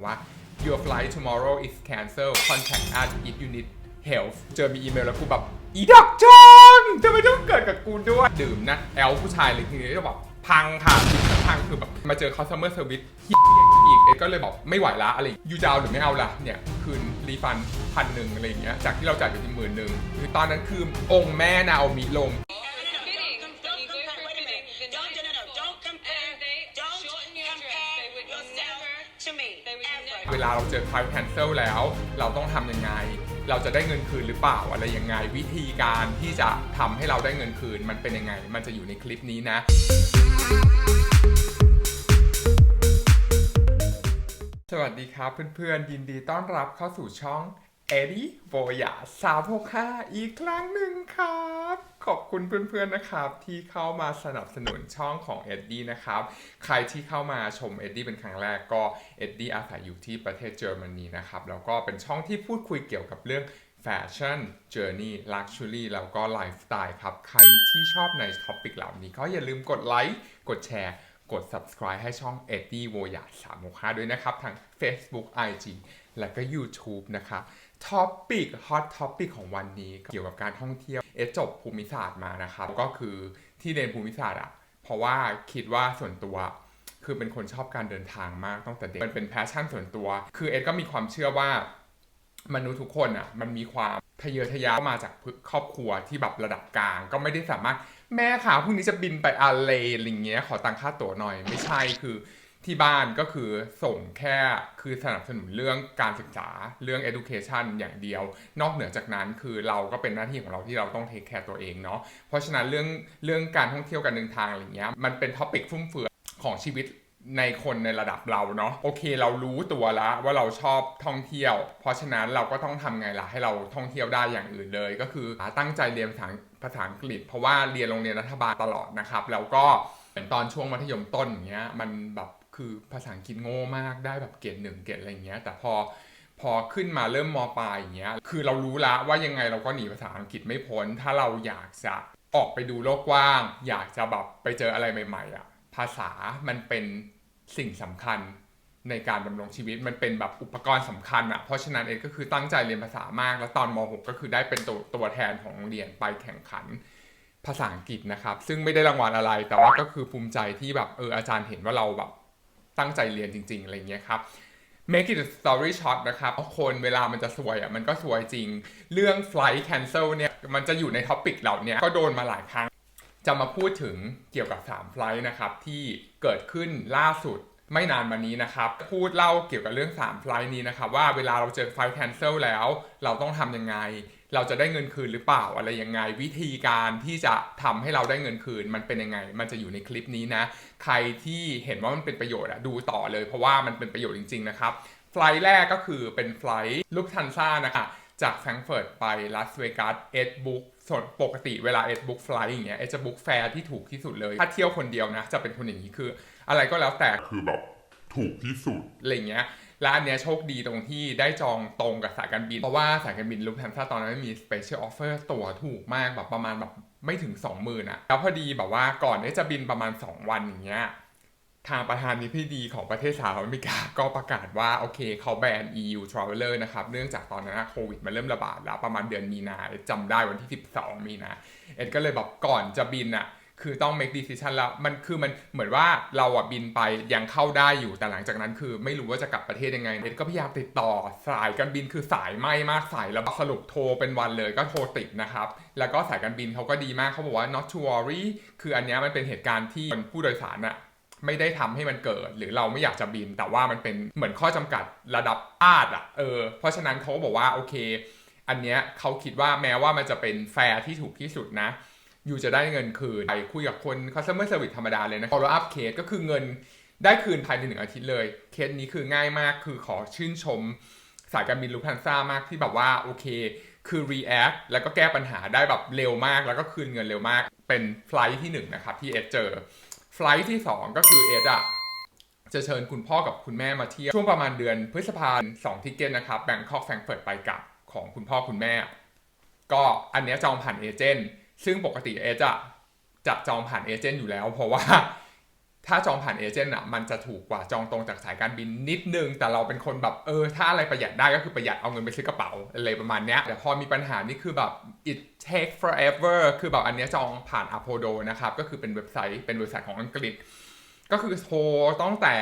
บอกว่า your flight tomorrow is cancelled contact us if you need help เจอมีอีเมลแล้วกูแบบอีดอกจอนทำไมต้องเกิดกับกูด้วย ดื่มนะ แอลผู้ชายเลยทีนี้จะบอกพังค่ะพังคือแบบมาเจอ customer service ที่อีกเอ็ก็เลยบอกไม่ไหวละอะไรยูจะเอาหรือไม่เอาล่ะเนี่ย คืนรีฟันพันหนึ่งอะไรอย่างเงี้ยจากที่เราจ่ายไปที่หมื่นหนึ่งคือตอนนั้นคือองค์แม่นาโอมิลง เวลาเราเจอ client cancel แล้ว เราต้องทำยังไง เราจะได้เงินคืนหรือเปล่าอะไรยังไง วิธีการที่จะทำให้เราได้เงินคืนมันเป็นยังไง มันจะอยู่ในคลิปนี้นะสวัสดีครับเพื่อนๆ ยินดีต้อนรับเข้าสู่ช่อง เอดี้โบยาสาวพกห้าอีกครั้งหนึ่งครับ ขอบคุณเพื่อนๆนะครับ ที่เข้ามาสนับสนุนช่องของเอ็ดดี้นะครับ ใครที่เข้ามาชมเอ็ดดี้เป็นครั้งแรกก็เอ็ดดี้อาศัยอยู่ที่ประเทศเยอรมนีนะครับ แล้วก็เป็นช่องที่พูดคุยเกี่ยวกับเรื่องแฟชั่นเจอร์นี่ลักชัวรี่แล้วก็ไลฟ์สไตล์ครับ ใครที่ชอบในท็อปิกเหล่านี้ก็อย่าลืมกดไลค์กดแชร์กด subscribe ให้ช่อง e d d i e v o y a 3 6 5ด้วยนะครับ ทาง Facebook IG และก็ YouTube นะครับ ท็อปิกฮอตท็อปิกของวันนี้เกี่ยวกับการท่องเที่ยวเอจบภูมิศาสตร์มานะครับก็คือที่เรียนภูมิศาสตร์อะเพราะว่าคิดว่าส่วนตัว คือเป็นคนชอบการเดินทางมากตั้งแต่เด็กมันเป็นแพชชั่นส่วนตัว คือเอ็ดก็มีความเชื่อว่ามนุษย์ทุกคนอะมันมีความทะเยอทะยานมาจากครอบครัวที่แบบระดับกลาง ก็ไม่ได้สามารถแม่ค่ะพรุ่งนี้จะบินไปอาเลอะไรเงี้ยขอตังค่าตั๋วหน่อย ไม่ใช่คือ ที่บ้านก็คือส่งแค่คือสนับสนุนเรื่องการศึกษาเรื่อง education อย่างเดียว นอกเหนือจากนั้นคือเราก็เป็นหน้าที่ของเราที่เราต้องเทคแคร์ตัวเองเนาะเพราะฉะนั้นเรื่องเรื่องการท่องเที่ยวการเดินทางอะไรเงี้ยมันเป็นท็อปิกฟุ่มเฟือยของชีวิตในคนในระดับเราเนาะโอเคเรารู้ตัวแล้วว่าเราชอบท่องเที่ยว เพราะฉะนั้นเราก็ต้องทำไงล่ะให้เราท่องเที่ยวได้อย่างอื่นเลย ก็คือตั้งใจเรียนภาษาภาษาอังกฤษ เพราะว่าเรียนโรงเรียนรัฐบาลตลอดนะครับแล้วก็เหมือนตอนช่วงมัธยมต้นอย่างเงี้ยมันแบบ คือภาษาอังกฤษโง่มากได้แบบเกรดหนึ่งเกรดอะไรเงี้ย แต่พอพอขึ้นมาเริ่มมปลายอย่างเงี้ย คือเรารู้ละว่ายังไงเราก็หนีภาษาอังกฤษไม่พ้น ถ้าเราอยากจะออกไปดูโลกกว้าง อยากจะแบบไปเจออะไรใหม่ๆอะ ภาษามันเป็นสิ่งสำคัญในการดำรงชีวิตมันเป็นแบบอุปกรณ์สำคัญอะ่ะ เพราะฉะนั้นเองก็คือตั้งใจเรียนภาษามาก แล้วตอนม .6 ก็คือได้เป็นตัวตัวแทนของโรงเรียนไปแข่งขันภาษาอังกฤษนะครับ ซึ่งไม่ได้รางวัลอะไร แต่ว่าก็คือภูมิใจที่แบบเอออาจารย์เห็นว่าเราแบบ ตั้งใจเรียนจริง ๆ อะไรเงี้ยครับ make it a story short นะครับคนเวลามันจะสวยอะมันก็สวยจริง เรื่อง flight cancel เนี่ยมันจะอยู่ในท็อปิกเหล่านี้ก็โดนมาหลายครั้ง จะมาพูดถึงเกี่ยวกับ3ไฟล์นะครับที่เกิดขึ้นล่าสุด ไม่นานมานี้นะครับพูดเล่าเกี่ยวกับเรื่อง 3 ไฟล์นี้นะครับว่าเวลาเราเจอไฟล์ cancel แล้ว เราต้องทำยังไง เราจะได้เงินคืนหรือเปล่าอะไรยังไง วิธีการที่จะทำให้เราได้เงินคืน มันเป็นยังไง มันจะอยู่ในคลิปนี้นะ ใครที่เห็นว่ามันเป็นประโยชน์อะดูต่อเลย เพราะว่ามันเป็นประโยชน์จริง ๆ นะครับไฟล์แรกก็คือเป็นไฟล์ลุกทันซ่านะคะจากแฟรงเฟิร์ตไปลาสเวกัสเอ็ดบุ๊กส่วนปกติเวลาเอ็ดบุ๊กไฟล์อย่างเงี้ยเอ็ดจะบุ๊กแฟร์ที่ถูกที่สุดเลย ถ้าเที่ยวคนเดียวนะ จะเป็นคนอย่างนี้คือ อะไรก็แล้วแต่คือแบบถูกที่สุดอะไรเงี้ยและอันเนี้ยโชคดีตรงที่ได้จองตรงกับสายการบิน เพราะว่าสายการบินลุกทันซ่าตอนนั้นมี special offer ตั๋วถูกมากแบบประมาณแบบไม่ถึง 20,000อะแล้วพอดีแบบว่าก่อนที่จะบินประมาณ 2 วันอย่างเงี้ยทางประธานาธิบดีของประเทศสหรัฐอเมริกาก็ประกาศว่าโอเคเขาแบน EU traveler นะครับ เนื่องจากตอนนั้นโควิดมันเริ่มระบาดแล้วประมาณเดือนมีนาเอ็ดจำได้วันที่ 12 มีนาเอ็ดก็เลยแบบก่อนจะบินอะ คือต้อง make decision แล้วมันคือมันเหมือนว่าเราอะบินไปยังเข้าได้อยู่แต่หลังจากนั้นคือไม่รู้ว่าจะกลับประเทศยังไงเอ็ดก็พยายามติดต่อสายการบินคือสายไม้มากสายแล้วสรุปโทรเป็นวันเลยก็โทรติดนะครับ แล้วก็สายการบินเขาก็ดีมากเขาบอกว่า not to worry คืออันนี้มันเป็นเหตุการณ์ที่ผู้โดยสารอะไม่ได้ทำให้มันเกิด หรือเราไม่อยากจะบิน แต่ว่ามันเป็นเหมือนข้อจำกัดระดับชาติอะเออเพราะฉะนั้นเขาก็บอกว่าโอเค อันเนี้ยเขาคิดว่าแม้ว่ามันจะเป็นแฟร์ที่ถูกที่สุดนะ ยู่จะได้เงินคืนไปคุยกับคน customer service ธรรมดาเลยนะ follow up case ก็คือเงินได้คืนภายในหนึ่งอาทิตย์เลย เคสนี้คือง่ายมากคือขอชื่นชม สายการบินลูฟทันซ่ามากที่แบบว่าโอเค คือ react แล้วก็แก้ปัญหาได้แบบเร็วมาก แล้วก็คืนเงินเร็วมาก เป็นไฟล์ที่หนึ่งนะครับที่เอสเจอไฟล์ที่ 2 ก็คือเอสอะจะเชิญคุณพ่อกับคุณแม่มาเที่ยวช่วงประมาณเดือนพฤษภาคมสองทิเกตนะครับแบงคอกแฟรงเฟิร์ตไปกลับของคุณพ่อคุณแม่ ก็อันเนี้ยจองผ่านเอเจนต์ ซึ่งปกติเอสอะจะจองผ่านเอเจนต์อยู่แล้ว เพราะว่าถ้าจองผ่านเอเจนต์อะมันจะถูกกว่าจองตรงจากสายการบินนิดนึง แต่เราเป็นคนแบบเออถ้าอะไรประหยัดได้ก็คือประหยัดเอาเงินไปซื้อกระเป๋าอะไรประมาณเนี้ยแต่พอมีปัญหานี่คือแบบ it take forever คือแบบอันเนี้ยจองผ่าน Apodo นะครับก็คือเป็นเว็บไซต์เป็นบริษัทของอังกฤษ ก็คือโทรตั้งแต่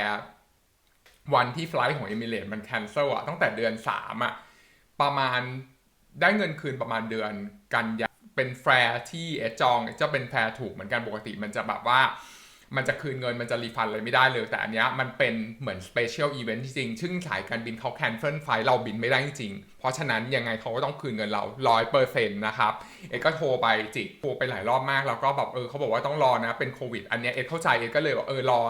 วันที่ไฟลท์ของเอมิเรตมันแคนเซิลอะตั้งแต่เดือน3อะประมาณได้เงินคืนประมาณเดือนกันยา เป็นแฟร์ที่เอจองจะเป็นแฟร์ถูกเหมือนกันปกติมันจะแบบว่ามันจะคืนเงินมันจะรีฟันเลยไม่ได้เลย แต่อันเนี้ยมันเป็นเหมือนสเปเชียลอีเวนต์จริงซึ่งสายการบินเขาแคนเซิลไฟล์เราบินไม่ได้จริง เพราะฉะนั้นยังไงเขาก็ต้องคืนเงินเราร้อยเปอร์เซ็นต์นะครับ เอ็ดก็โทรไปจิกโทรไปหลายรอบมาก แล้วก็แบบเออเขาบอกว่าต้องรอนะเป็นโควิด อันเนี้ยเอ็ดเข้าใจเอ็ดก็เลยบอกเออรอ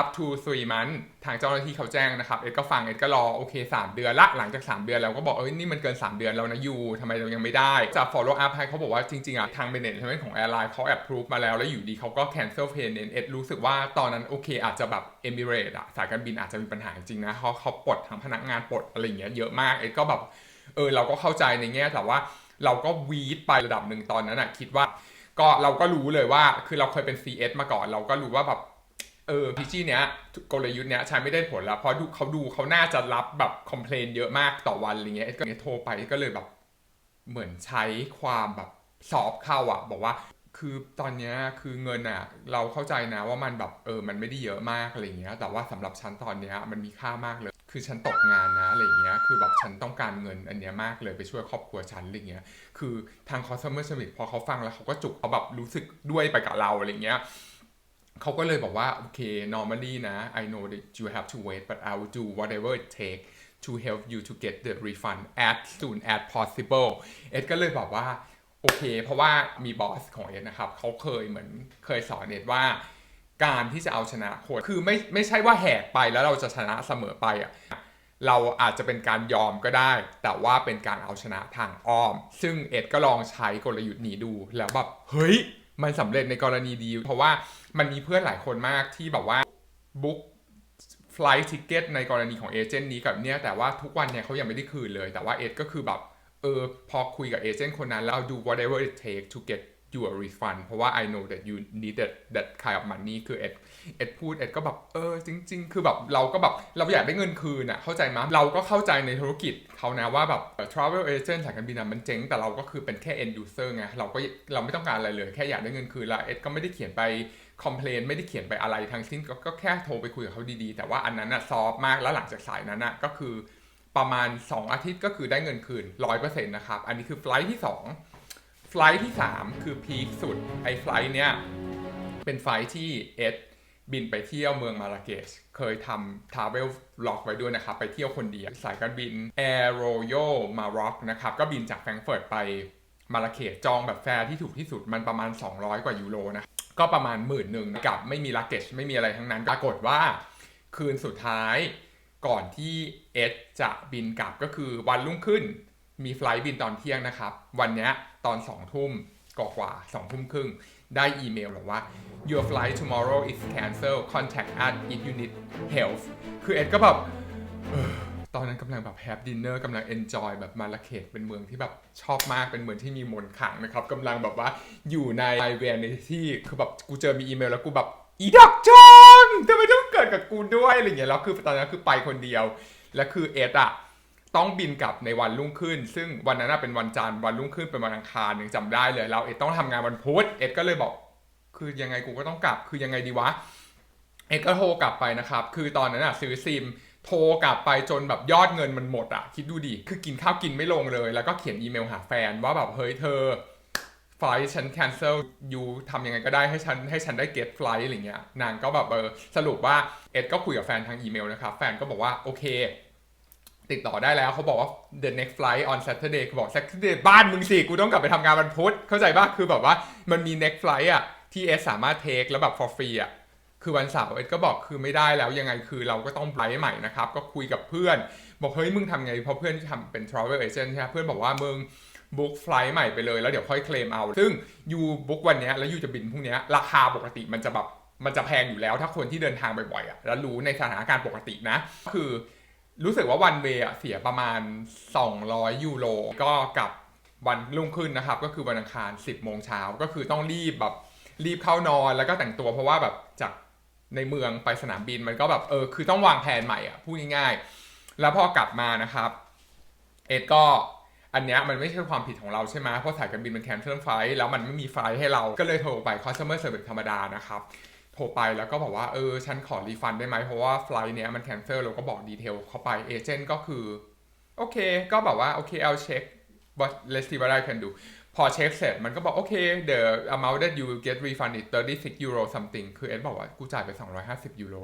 up to three months ทางเจ้าหน้าที่เขาแจ้งนะครับ เอ็ดก็ฟัง เอ็ดก็รอ โอเค 3 เดือนละ หลังจาก 3 เดือนเราก็บอก เอ้ย นี่มันเกิน 3 เดือนแล้วนะยูทำไมเรายังไม่ได้ จะ follow up ให้เขาบอกว่าจริง ๆ อะ ทาง management ของ airline เขา approve มาแล้ว แล้วอยู่ดีเขาก็ cancel payment เอ็ดรู้สึกว่าตอนนั้นโอเค อาจจะแบบ Emirates อะสายการบินอาจจะมีปัญหาจริงนะเขาเขาปลดทางพนักงานปลดอะไรอย่างเงี้ยเยอะมาก เอ็ดก็แบบ เออ เราก็เข้าใจในแง่แต่ว่าเราก็วีดไประดับหนึ่งตอนนั้นอะคิดว่า ก็เราก็รู้เลยว่า คือเราเคยเป็น CS มาก่อน เราก็รู้ว่าแบบ เออพีจีเนี้ยกลยุทธ์เนี้ยใช้ไม่ได้ผลแล้วเพราะดูเขาดูเขาน่าจะรับแบบคอมเพลนเยอะมากต่อวันอะไรเงี้ยก็เนี่ยโทรไปก็เลยแบบเหมือนใช้ความแบบสอบเข้าอะ บอกว่าคือตอนเนี้ยคือเงินอะ เราเข้าใจนะว่ามันแบบเออมันไม่ได้เยอะมากอะไรเงี้ย แต่ว่าสำหรับฉันตอนเนี้ยมันมีค่ามากเลย คือฉันตกงานนะอะไรเงี้ยคือแบบฉันต้องการเงินอันเนี้ยมากเลยไปช่วยครอบครัวฉันอะไรเงี้ยคือทาง customer service พอเขาฟังแล้วเขาก็จุกเขาแบบรู้สึกด้วยไปกับเราอะไรเงี้ย เขาก็เลยบอกว่า โอเค normally นะ I know that you have to wait but I will do whatever it take to help you to get the refund as soon as possible เอ็ดก็เลยบอกว่า โอเค เพราะว่ามีบอสของเอ็ดนะครับ เขาเคยเหมือนเคยสอนเอ็ดว่า การที่จะเอาชนะคน คือไม่ไม่ใช่ว่าแหกไปแล้วเราจะชนะเสมอไปอะเราอาจจะเป็นการยอมก็ได้ แต่ว่าเป็นการเอาชนะทางอ้อม ซึ่งเอ็ดก็ลองใช้กลยุทธ์นี้ดูแล้วแบบเฮ้ย มันสำเร็จในกรณีดี เพราะว่ามันมีเพื่อนหลายคนมากที่แบบว่าบุ๊กไฟล์ทิเกตในกรณีของเอเจนต์นี้กับเนี่ยแต่ว่าทุกวันเนี่ยเขายังไม่ได้คืนเลย แต่ว่าเอ็ดก็คือแบบเออพอคุยกับเอเจนต์คนนั้นแล้วดู whatever it take to get you a refund เพราะว่า I know that you need that that kind of money คือเอ็ดเอ็ดพูดเอ็ดก็แบบเออจริง ๆ คือแบบเราก็แบบเราอยากได้เงินคืนอะเข้าใจมั้ยเราก็เข้าใจในธุรกิจเขานะว่าแบบ travel agent สายการบินอะมันเจ๊ง แต่เราก็คือเป็นแค่ end user ไงเราก็เราไม่ต้องการอะไรเลยแค่อยากได้เงินคืนแล้วเอ็ดก็ไม่ได้เขียนไป complain ไม่ได้เขียนไปอะไรทั้งสิ้นก็ก็แค่โทรไปคุยกับเขาดีๆ แต่ว่าอันนั้นอะซอฟมากแล้วหลังจากสายนั้นอะก็คือประมาณ 2 อาทิตย์ก็คือได้เงินคืน 100%นะครับ อันนี้คือไฟล์ที่ 2 ไฟล์ที่ 3 คือพีคสุด ไอ้ไฟล์เนี้ยเป็นไฟล์ที่เอ็ดบินไปเที่ยวเมืองมาราเกช เคยทำ Travel Vlog ไว้ด้วยนะครับ ไปเที่ยวคนเดียว สายการบิน Air Royal Maroc นะครับ ก็บินจากแฟรงเฟิร์ตไปมาราเกชจองแบบแฟร์ที่ถูกที่สุดมันประมาณ 200 กว่ายูโรนะ ก็ประมาณหมื่นหนึ่งกับไม่มีลักเกจไม่มีอะไรทั้งนั้น ปรากฏว่าคืนสุดท้ายก่อนที่เอสจะบินกลับก็คือวันรุ่งขึ้น มีไฟล์บินตอนเที่ยงนะครับ วันนี้ตอนสองทุ่มกว่าสองทุ่มครึ่ง ได้อีเมลบอกว่า your flight tomorrow is cancelled contact us if you need help คือเอ็ดก็แบบออตอนนั้นกำลังแบบแฮปดินเนอร์กำลัง enjoy แบบมาลาเคทเป็นเมืองที่แบบชอบมากเป็นเมืองที่มีมนต์ขลังนะครับกำลังแบบว่าอยู่ในไอเวียในที่คือแบบกูเจอมีอีเมลแล้วกูแบบอีดอกจอนทำไมต้องเกิดกับกูด้วยอะไรเงี้ยแล้วคือตอนนั้นคือไปคนเดียว แล้วคือเอ็ดอะ ต้องบินกลับในวันรุ่งขึ้น ซึ่งวันนั้นนะเป็นวันจันทร์วันรุ่งขึ้นเป็นวันอังคารยังจำได้เลยแล้วเอ็ดต้องทำงานวันพุธเอ็ดก็เลยบอก คือยังไงกูก็ต้องกลับ คือยังไงดีวะ เอ็ดก็โทรกลับไปนะครับ คือตอนนั้นอะซื้อซิม โทรกลับไปจนแบบยอดเงินมันหมดอะคิดดูดิ คือกินข้าวกินไม่ลงเลย แล้วก็เขียนอีเมลหาแฟนว่าแบบเฮ้ยเธอไฟล์ฉัน cancel ยูทำยังไงก็ได้ให้ฉันให้ฉันได้ get flight อะไรเงี้ย นางก็แบบเออสรุปว่าเอ็ดก็คุยกับแฟนทางอีเมลนะครับ แฟนก็บอกว่าโอเค ติดต่อได้แล้วเขาบอกว่า the next flight on Saturday คือบอก Saturday บ้านมึงสิ กูต้องกลับไปทำงานวันพุธเข้าใจป่ะคือแบบว่ามันมี next flight อะที่เอสสามารถเทคแล้วแบบ for free อะคือวันเสาร์เอ็ดก็บอกคือไม่ได้แล้วยังไงคือเราก็ต้องไฟล์ใหม่นะครับ ก็คุยกับเพื่อน บอกเฮ้ยมึงทำไงเพราะเพื่อนที่ทำเป็น travel agent ใช่ไหมเพื่อนบอกว่ามึงบุ๊กไฟล์ใหม่ไปเลยแล้วเดี๋ยวค่อยเคลมเอา ซึ่งยูบุ๊กวันนี้แล้วยูจะบินพรุ่งนี้ราคาปกติมันจะแบบมันจะแพงอยู่แล้ว ถ้าคนที่เดินทางบ่อยๆอะแล้วรู้ในสถานการณ์ปกตินะ คือ รู้สึกว่าวันเวย์เสียประมาณ 200 ยูโรก็กลับวันรุ่งขึ้นนะครับ ก็คือวันอังคาร 10 โมงเช้าก็คือต้องรีบแบบรีบเข้านอนแล้วก็แต่งตัวเพราะว่าแบบจากในเมืองไปสนามบินมันก็แบบเออคือต้องวางแผนใหม่อะพูดง่ายๆ แล้วพอกลับมานะครับ เอ็ดก็อันเนี้ยมันไม่ใช่ความผิดของเราใช่ไหมเพราะสายการบินมันแคนเซิลไฟล์แล้วมันไม่มีไฟล์ให้เราก็เลยโทรไป customer service ธรรมดานะครับ โทรไปแล้วก็บอกว่าเออฉันขอรีฟันได้ไหมเพราะว่าไฟล์เนี้ยมันแคนเซิลเราก็บอกดีเทลเข้าไปเอเจนต์ก็คือ โอเค ก็แบบว่าโอเคเอาเช็ค what let's see what I can do พอเช็คเสร็จมันก็บอกโอเค the amount that you will get refund is 36 euro something คือเอ็ดบอกว่ากูจ่ายไป 250 ยูโร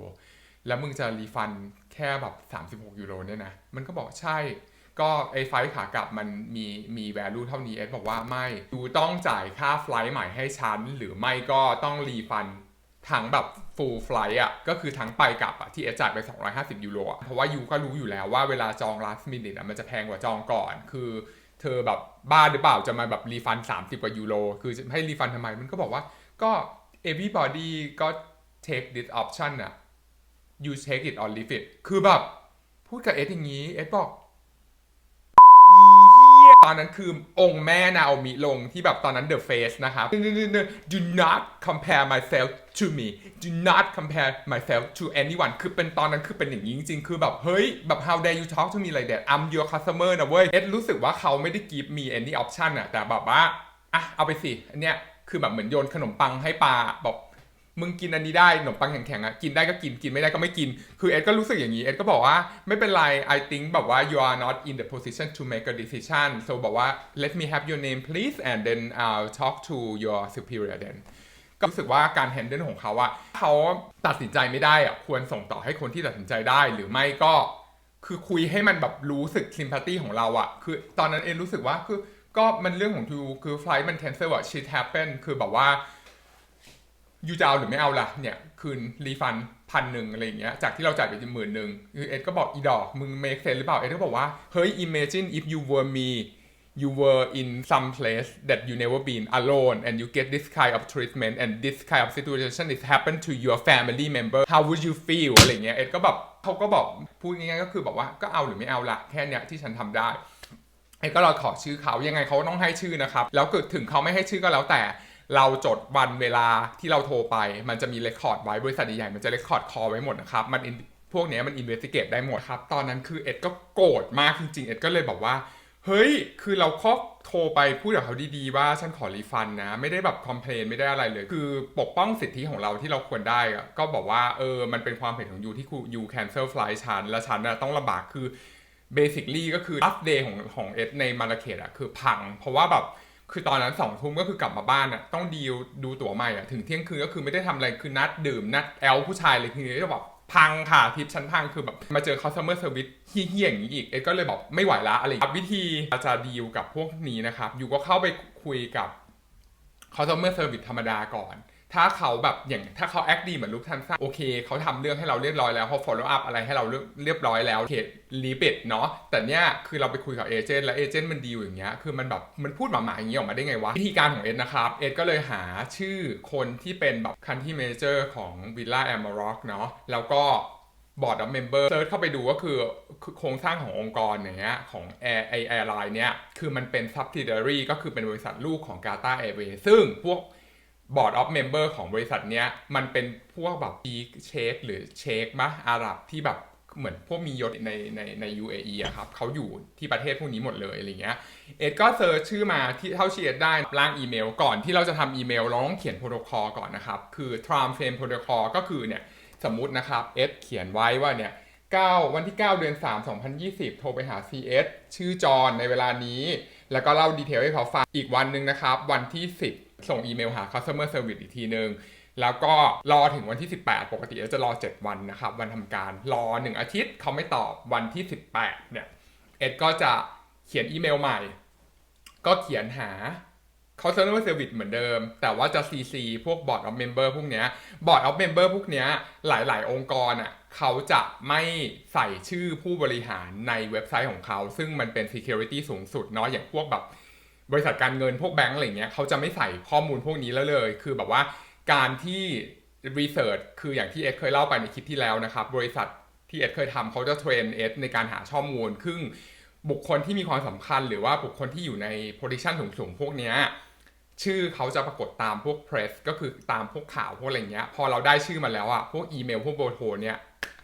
แล้วมึงจะรีฟันแค่แบบ 36 ยูโรเนี่ยนะ มันก็บอกใช่ ก็ไอ้ไฟล์ขากลับมันมีมี value เท่านี้เอ็ดบอกว่าไม่ ดูต้องจ่ายค่าไฟล์ใหม่ให้ฉัน หรือไม่ก็ต้องรีฟัน ทั้งแบบ full flight อะก็คือทั้งไปกลับอะที่เอจ่ายไป 250 ยูโรอะเพราะว่ายูก็รู้อยู่แล้วว่าเวลาจอง last minute อะมันจะแพงกว่าจองก่อน คือเธอแบบบ้าหรือเปล่าจะมาแบบรีฟัน 30 กว่ายูโรคือจะให้รีฟันทำไมมันก็บอกว่าก็ everybody ก็ take this option อะ you take it or leave it คือแบบพูดกับเอสอย่างนี้เอสบอก ตอนนั้นคือองค์แม่นาโอมิลงที่แบบตอนนั้น The Face นะครับ do not compare myself to me do not compare myself to anyone คือเป็นตอนนั้นคือเป็นอย่างนี้จริงๆ คือแบบเฮ้ย แบบ how dare you talk to me like that I'm your customer นะเว้ย เอสรู้สึกว่าเขาไม่ได้ give me any option อะแต่แบบว่า อะ เอาไปสิ อันเนี้ย คือแบบเหมือนโยนขนมปังให้ปลาบอก มึงกินอันนี้ได้ขนมปังแข็งๆอะกินได้ก็กินกินไม่ได้ก็ไม่กิน คือเอ็ดก็รู้สึกอย่างนี้ เอ็ดก็บอกว่าไม่เป็นไร I think แบบว่า you are not in the position to make a decision so บอกว่า let me have your name please and then I'll talk to your superior then ก็รู้สึกว่าการแฮนเดิลของเขาอะเขาตัดสินใจไม่ได้อะควรส่งต่อให้คนที่ตัดสินใจได้หรือไม่ก็ คือคุยให้มันแบบรู้สึก sympathy ของเราอะคือตอนนั้นเอ็นรู้สึกว่าคือก็มันเรื่องของทูคือไฟล์มัน cancel อะ shit happen คือแบบว่า ยูจะเอาหรือไม่เอาล่ะเนี่ยคืนรีฟันพันหนึ่งอะไรอย่างเงี้ยจากที่เราจ่ายไปหมื่นหนึ่งคือเอ็ดก็บอกอีดอกมึง make sense หรือเปล่า เอ็ดก็บอกว่า เฮ้ย imagine if you were me you were in some place that you never been alone and you get this kind of treatment and this kind of situation is happen to your family member how would you feel อะไรเงี้ยเอ็ดก็แบบเขาก็บอกพูดง่ายๆก็คือบอกว่าก็เอาหรือไม่เอาล่ะแค่เนี้ยที่ฉันทำได้ไอ้ก็เราขอชื่อเขายังไงเขาต้องให้ชื่อนะครับแล้วเกิดถึงเขาไม่ให้ชื่อก็แล้วแต่ เราจดวันเวลาที่เราโทรไป มันจะมีเรคคอร์ดไว้บริษัทใหญ่ๆมันจะเรคคอร์ดคอไว้หมดนะครับมันพวกนี้มันอินเวสติเกตได้หมดครับ ตอนนั้นคือเอ็ดก็โกรธมากจริงๆ เอ็ดก็เลยบอกว่า เฮ้ย คือเราก็โทรไปพูดกับเขาดีๆ ว่าฉันขอรีฟันนะ ไม่ได้แบบคอมเพลนไม่ได้อะไรเลย คือปกป้องสิทธิของเราที่เราควรได้ ก็บอกว่า เออ มันเป็นความผิดของยูที่ยูแคนเซิลไฟล์ฉัน และฉันนะต้องลำบากคือเบสิคลี่ก็คืออัปเดตของของเอสในมาราเคดอะคือพัง เพราะว่าแบบ คือตอนนั้นสองทุ่มก็คือกลับมาบ้านอะต้องดีลดูตั๋วใหม่อะถึงเที่ยงคืนก็คือไม่ได้ทำอะไรคือนัดดื่มนัดแอลผู้ชายเลยคือจะแบบพังค่ะทิปชั้นพังคือแบบมาเจอ customer service เฮี้ยอย่างนี้อีก เอ็ดก็เลยบอกไม่ไหวละอะไรวิธีจะดีลกับพวกนี้นะครับ อยู่ก็เข้าไปคุยกับ customer service ธรรมดาก่อน ถ้าเขาแบบอย่างถ้าเขาแอคดีเหมือนลูกทันซ่าโอเค เขาทำเรื่องให้เราเรียบร้อยแล้วเขา follow up อะไรให้เราเรียบเรียบร้อยแล้วเคลีปิดเนาะแต่เนี้ยคือเราไปคุยกับเอเจนต์แล้วเอเจนต์มันดีอย่างเงี้ยคือมันแบบมันพูดหมาๆอย่างเงี้ยออกมาได้ไงวะ วิธีการของเอ็ดนะครับ เอ็ดก็เลยหาชื่อคนที่เป็นแบบคันที่เมเจอร์ของวิลล่าแอม r ร็อกเนาะแล้วก็บอร์ด of เมมเบอร์เซิร์ชเข้าไปดูก็คือโครงสร้างขององค์กรอย่างเงี้ยของแอร์ไอแอร์ไลน์เนี้ยคือมันเป็น subsidiary ก็คือเป็นบริษัทลูกของ Qatar Airways ซึ่งพวก Board of Member ของบริษัทเนี้ย มันเป็นพวกแบบอีเชคหรือเชคมะอาหรับที่แบบเหมือนพวกมียศในในใน UAE อะครับเขาอยู่ที่ประเทศพวกนี้หมดเลยอะไรเงี้ยเอ็ดก็เซิร์ชชื่อมาที่เท่าที่เอ็ดได้ร่างอีเมล ก่อนที่เราจะทำอีเมลเราต้องเขียนโปรโตคอลก่อนนะครับ คือ Tram Frame Protocol ก็คือเนี่ยสมมุตินะครับเอสเขียนไว้ว่าเนี่ย9วันที่ 9 เดือน 3 2020 โทรไปหา CS ชื่อจอห์นในเวลานี้ แล้วก็เล่าดีเทลให้เขาฟังอีกวันหนึ่งนะครับ วันที่ 10 ส่งอีเมลหา customer service อีกทีหนึ่งแล้วก็รอถึงวันที่ 18 ปกติจะรอ 7 วันนะครับ วันทำการรอ 1 อาทิตย์เขาไม่ตอบวันที่ 18 เนี่ย เอ็ดก็จะเขียนอีเมลใหม่ ก็เขียนหา customer service เหมือนเดิม แต่ว่าจะ CC พวก board of member พวกเนี้ย board of member พวกเนี้ย หลาย ๆ องค์กรอะเขาจะไม่ใส่ชื่อผู้บริหารในเว็บไซต์ของเขา ซึ่งมันเป็น security สูงสุดเนาะอย่างพวกแบบ บริษัทการเงินพวกแบงก์อะไรเงี้ยเขาจะไม่ใส่ข้อมูลพวกนี้แล้วเลย คือแบบว่าการที่ research คืออย่างที่เอ็ดเคยเล่าไปในคลิปที่แล้วนะครับ บริษัทที่เอ็ดเคยทำเขาจะเทรนเอ็ดในการหาข้อมูลซึ่งบุคคลที่มีความสำคัญหรือว่าบุคคลที่อยู่ใน position สูงๆพวกเนี้ยชื่อเขาจะปรากฏตามพวกเพรสก็คือตามพวกข่าวพวกอะไรเงี้ย พอเราได้ชื่อมาแล้วอะพวกอีเมลพวกเบอร์โทรเนี่ย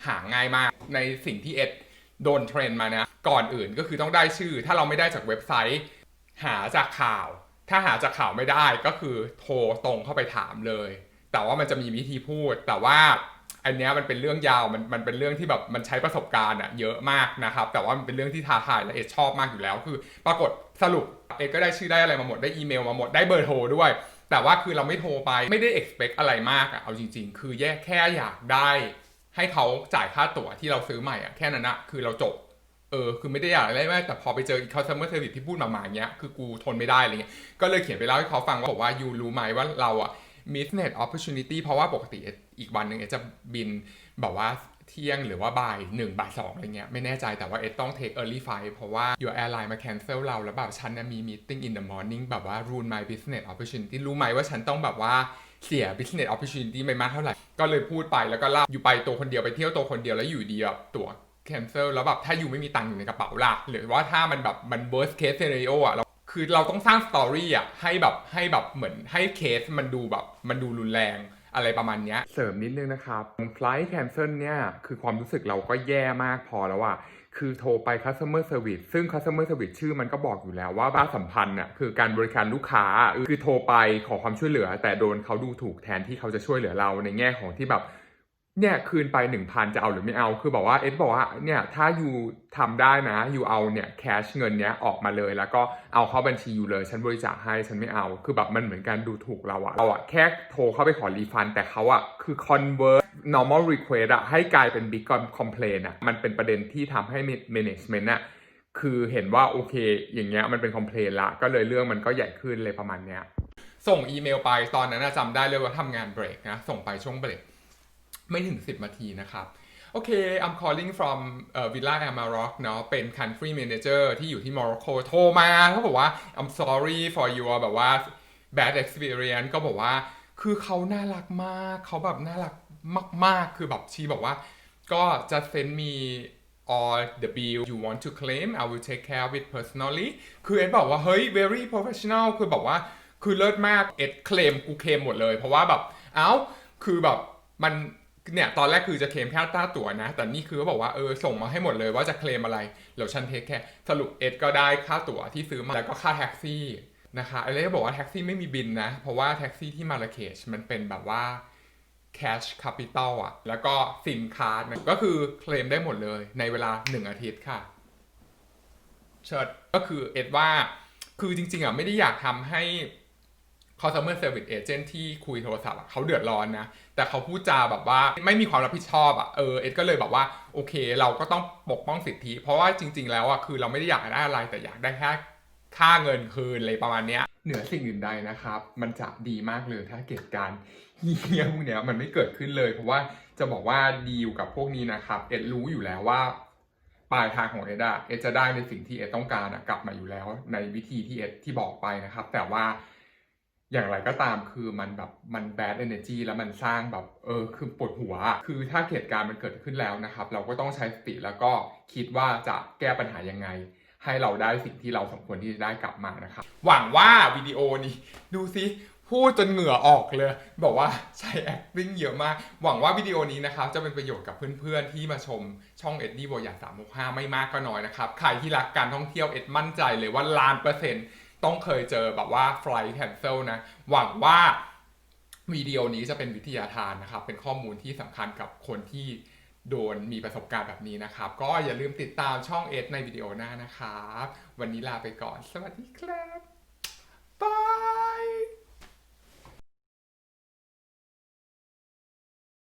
หาง่ายมากในสิ่งที่เอ็ดโดนเทรนมานะ ก่อนอื่นก็คือต้องได้ชื่อ ถ้าเราไม่ได้จากเว็บไซต์ หาจากข่าว ถ้าหาจากข่าวไม่ได้ก็คือโทรตรงเข้าไปถามเลย แต่ว่ามันจะมีวิธีพูด แต่ว่าอันนี้มันเป็นเรื่องยาวมันมันเป็นเรื่องที่แบบมันใช้ประสบการณ์อะเยอะมากนะครับ แต่ว่ามันเป็นเรื่องที่ท้าทายและเอชอบมากอยู่แล้ว คือ ปรากฏสรุปเอก็ได้ชื่อได้อะไรมาหมดได้อีเมลมาหมดได้เบอร์โทรด้วย แต่ว่าคือเราไม่โทรไปไม่ได้ expect อะไรมากอะเอาจริง ๆ คือแย่แค่อยากได้ ให้เขาจ่ายค่าตั๋วที่เราซื้อใหม่อะแค่นั้นอะคือเราจบ เออคือไม่ได้อยากอะไรมากแต่พอไปเจออีก customer service ที่พูดมาๆอย่าเงี้ยคือกูทนไม่ได้อะไรเงี้ยก็เลยเขียนไปเล่าให้เขาฟังว่าบอกว่ายูรู้ไหมว่าเราอะ business opportunity เพราะว่าปกติอีกวันหนึ่งเอจะบินแบบว่าเที่ยงหรือว่าบ่ายหนึ่งบ่ายสองอะไรเงี้ยไม่แน่ใจแต่ว่าเอต้อง take early flight เพราะว่า your airline มา cancel เรา แล้วแบบฉันนะมี meeting in the morning แบบว่า ruin my business opportunity รู้ไหมว่าฉันต้องแบบว่าเสีย business opportunity ไปมากเท่าไหร่ ก็เลยพูดไปแล้วก็เล่าอยู่ไปตัวคนเดียวไปเที่ยวตัวคนเดียวแล้วอยู่ดีแบบตั๋ว cancel แล้วแบบถ้าอยู่ไม่มีตังค์อยู่ในกระเป๋าล่ะ หรือว่าถ้ามันแบบมัน worst case scenario อะเราคือเราต้องสร้าง story อะให้แบบให้แบบเหมือนให้เคสมันดูแบบมันดูรุนแรงอะไรประมาณเนี้ยเสริมนิดนึงนะครับ flight cancel เนี่ย คือความรู้สึกเราก็แย่มากพอแล้วอะคือโทรไป customer service ซึ่ง customer service ชื่อมันก็บอกอยู่แล้วว่าบ้าสัมพันธ์อะคือการบริการลูกค้า คือโทรไปขอความช่วยเหลือ แต่โดนเขาดูถูกแทนที่เขาจะช่วยเหลือเราในแง่ของที่แบบ เนี่ยคืนไป1,000จะเอาหรือไม่เอา คือบอกว่าเอ็ดบอกว่าเนี่ยถ้าอยู่ทำได้นะอยู่เอาเนี่ยแคชเงินเนี้ยออกมาเลย แล้วก็เอาเข้าบัญชีอยู่เลย ฉันบริจาคให้ฉันไม่เอา คือแบบมันเหมือนการดูถูกเราอะเราอะแค่โทรเข้าไปขอรีฟัน แต่เขาอะคือ convert normal request อะให้กลายเป็น big complaint อะมันเป็นประเด็นที่ทำให้ management อะคือเห็นว่าโอเค อย่างเงี้ยมันเป็น complaint ละ ก็เลยเรื่องมันก็ใหญ่ขึ้นเลยประมาณเนี้ยส่งอีเมลไปตอนนั้นจำได้เลยว่าทำงานเบรกนะส่งไปช่วงเบรก ไม่ถึง 10 นาทีนะครับ โอเค I'm calling from เอ่อ Villa Amarok เนาะเป็น country manager ที่อยู่ที่โมร็อกโกโทรมาเขาบอกว่า I'm sorry for your แบบว่า bad experience ก็บอกว่าคือเขาน่ารักมาก เขาแบบน่ารักมาก ๆ คือแบบชีบอกว่า ก็จะ send me all the bill you want to claim I will take care of it personally คือเอ็ดบอกว่าเฮ้ย very professional คือบอกว่าคือเลิศมากเอ็ดเคลมกูเคลมหมดเลย เพราะว่าแบบ เอ้า คือแบบมัน เนี่ยตอนแรกคือจะเคลมแค่ต้าตั๋วนะ แต่นี่คือเขาบอกว่าเออส่งมาให้หมดเลยว่าจะเคลมอะไรเดี๋ยวฉันเทคแค่สรุปเอ็ดก็ได้ค่าตั๋วที่ซื้อมาแล้วก็ค่าแท็กซี่นะคะอะไรก็บอกว่าแท็กซี่ไม่มีบินนะ เพราะว่าแท็กซี่ที่มาราเคชมันเป็นแบบว่า cash capital อะ แล้วก็สินค้านะก็คือเคลมได้หมดเลยในเวลา 1 อาทิตย์ค่ะ เชิดก็คือเอ็ดว่าคือจริงๆอะไม่ได้อยากทำให้ customer service agent ที่คุยโทรศัพท์เขาเดือดร้อนนะ แต่เขาพูดจาแบบว่าไม่มีความรับผิดชอบอะเออเอ็ดก็เลยแบบว่าโอเค เราก็ต้องปกป้องสิทธิ เพราะว่าจริง ๆ แล้วอะคือเราไม่ได้อยากได้อะไรแต่อยากได้แค่ค่าเงินคืนอะไรประมาณเนี้ยเหนือสิ่งอื่นใดนะครับ มันจะดีมากเลยถ้าเกิดการเฮี้ยพวกเนี้ยมันไม่เกิดขึ้นเลย เพราะว่าจะบอกว่าดีลกับพวกนี้นะครับเอ็ดรู้อยู่แล้วว่าปลายทางของเอ็ดอะเอ็ดจะได้ในสิ่งที่เอ็ดต้องการอะกลับมาอยู่แล้ว ในวิธีที่เอ็ดที่บอกไปนะครับ แต่ว่า อย่างไรก็ตามคือมันแบบมัน bad energy แล้วมันสร้างแบบเออคือปวดหัว คือถ้าเหตุการณ์มันเกิดขึ้นแล้วนะครับ เราก็ต้องใช้สติแล้วก็คิดว่าจะแก้ปัญหายังไง ให้เราได้สิ่งที่เราสมควรที่จะได้กลับมานะครับ หวังว่าวิดีโอนี้ดูซิพูดจนเหงื่อออกเลย บอกว่าใช้ acting เยอะมาก หวังว่าวิดีโอนี้นะครับ จะเป็นประโยชน์กับเพื่อนๆ ที่มาชมช่องเอ็ดดี้บอยาสามห้าไม่มากก็น้อยนะครับ ใครที่รักการท่องเที่ยวเอ็ดมั่นใจเลยว่าล้านเปอร์เซ็นต์ ต้องเคยเจอแบบว่าไฟล์แคนเซิลนะ หวังว่าวิดีโอนี้จะเป็นวิทยาทานนะครับ เป็นข้อมูลที่สำคัญกับคนที่โดนมีประสบการณ์แบบนี้นะครับ ก็อย่าลืมติดตามช่องเอสในวิดีโอหน้านะครับ วันนี้ลาไปก่อน สวัสดีครับ บาย